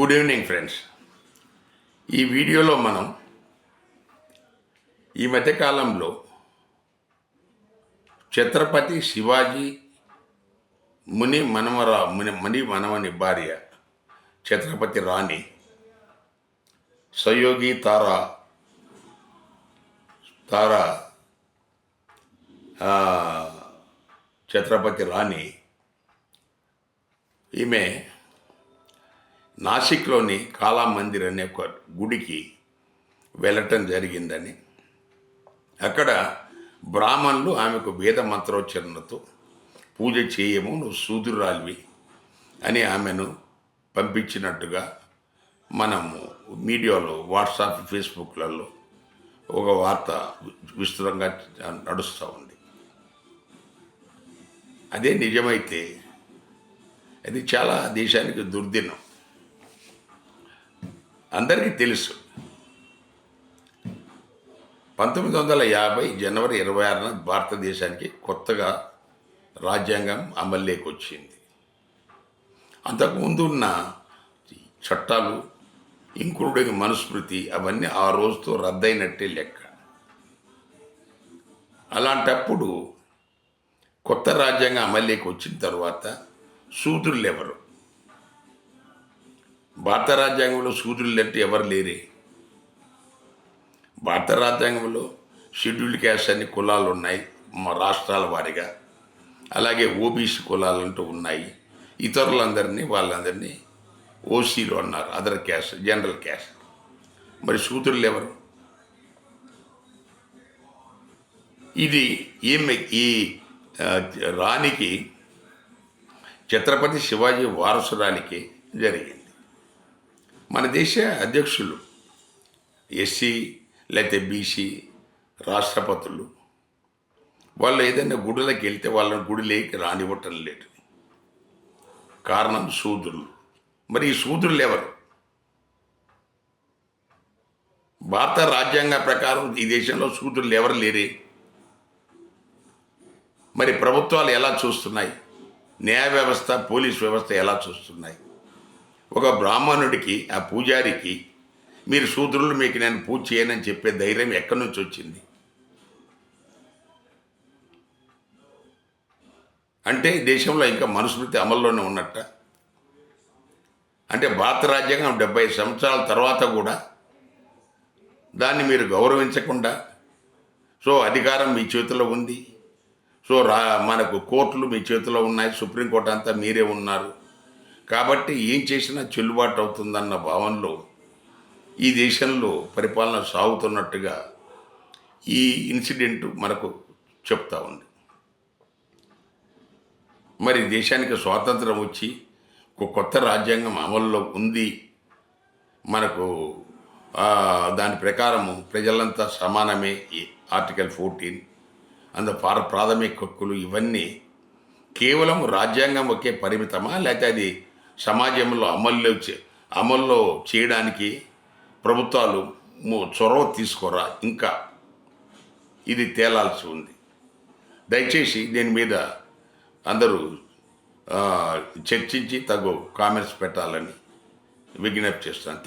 Good evening friends ఈ వీడియోలో మనం ఈ మధ్యకాలంలో ఛత్రపతి శివాజీ ముని మనమరా ముని మణి మనవని భార్య ఛత్రపతి రాణి సయోగి తారా తారా ఛత్రపతి రాణి ఈమె నాసిక్లోని కాలా మందిర్ అనే ఒక గుడికి వెళ్ళటం జరిగిందని. అక్కడ బ్రాహ్మణులు ఆమెకు వేద మంత్రోచ్చరణతో పూజ చేయము నువ్వు సూదురాలివి అని ఆమెను పంపించినట్టుగా మనము మీడియాలో వాట్సాప్ ఫేస్బుక్లలో ఒక వార్త విస్తృతంగా నడుస్తూ ఉంది. అదే నిజమైతే అది చాలా దేశానికి దుర్దినం. అందరికీ తెలుసు. పంతొమ్మిది వందల యాభై జనవరి ఇరవై ఆరున భారతదేశానికి కొత్తగా రాజ్యాంగం అమల్లోకి వచ్చింది. అంతకుముందు ఉన్న చట్టాలు ఇంక్లూడింగ్ మనుస్మృతి అవన్నీ ఆ రోజుతో రద్దయినట్టే లెక్క. అలాంటప్పుడు కొత్త రాజ్యాంగం అమల్లోకి వచ్చిన తర్వాత సూదులు ఎవరు భారత రాజ్యాంగంలో శూద్రులు లాంటి ఎవరు లేరే. భారత రాజ్యాంగంలో షెడ్యూల్ క్యాస్ట్ అన్ని కులాలు ఉన్నాయి మా రాష్ట్రాల వారిగా. అలాగే ఓబీసీ కులాలు అంటూ ఉన్నాయి. ఇతరులందరినీ వాళ్ళందరినీ ఓసీలు అన్నారు అదర్ క్యాస్ట్ జనరల్ క్యాస్ట్. మరి శూద్రులు ఎవరు? ఇది ఈమె ఈ రాణికి ఛత్రపతి శివాజీ వారసురానికి జరిగింది. మన దేశ అధ్యక్షులు ఎస్సీ లేకపోతే బీసీ రాష్ట్రపతులు వాళ్ళు ఏదైనా గుడిలోకి వెళ్తే వాళ్ళని గుడిలోకి రానివ్వటం లేదు. కారణం శూద్రులు. మరి ఈ శూద్రులు ఎవరు? భారత రాజ్యాంగ ప్రకారం ఈ దేశంలో శూద్రులు ఎవరు లేరే? మరి ప్రభుత్వాలు ఎలా చూస్తున్నాయి? న్యాయ వ్యవస్థ పోలీస్ వ్యవస్థ ఎలా చూస్తున్నాయి? ఒక బ్రాహ్మణుడికి ఆ పూజారికి మీరు శూద్రులు మీకు నేను పూజ చేయనని చెప్పే ధైర్యం ఎక్కడి నుంచి వచ్చింది? అంటే దేశంలో ఇంకా మనుస్మృతి అమల్లోనే ఉన్నట్ట. అంటే భారత రాజ్యాంగం డెబ్బై సంవత్సరాల తర్వాత కూడా దాన్ని మీరు గౌరవించకుండా సో అధికారం మీ చేతిలో ఉంది. సో రా మనకు కోర్టులు మీ చేతిలో ఉన్నాయి. సుప్రీంకోర్టు అంతా మీరే ఉన్నారు. కాబట్టి ఏం చేసినా చెల్లుబాటు అవుతుందన్న భావనలో ఈ దేశంలో పరిపాలన సాగుతున్నట్టుగా ఈ ఇన్సిడెంట్ మనకు చెప్తా ఉంది. మరి దేశానికి స్వాతంత్రం వచ్చి ఒక కొత్త రాజ్యాంగం అమల్లో ఉంది. మనకు దాని ప్రకారము ప్రజలంతా సమానమే ఈ ఆర్టికల్ ఫోర్టీన్. అందు పార ప్రాథమిక హక్కులు ఇవన్నీ కేవలం రాజ్యాంగం ఒకే పరిమితమా? లేకపోతే అది సమాజంలో అమల్లో చే- అమల్లో చేయడానికి ప్రభుత్వాలు చొరవ తీసుకోరా? ఇంకా ఇది తేలాల్సి ఉంది. దయచేసి దీని మీద అందరూ చర్చించి తగు కామెంట్స్ పెట్టాలని విజ్ఞప్తి చేస్తాను.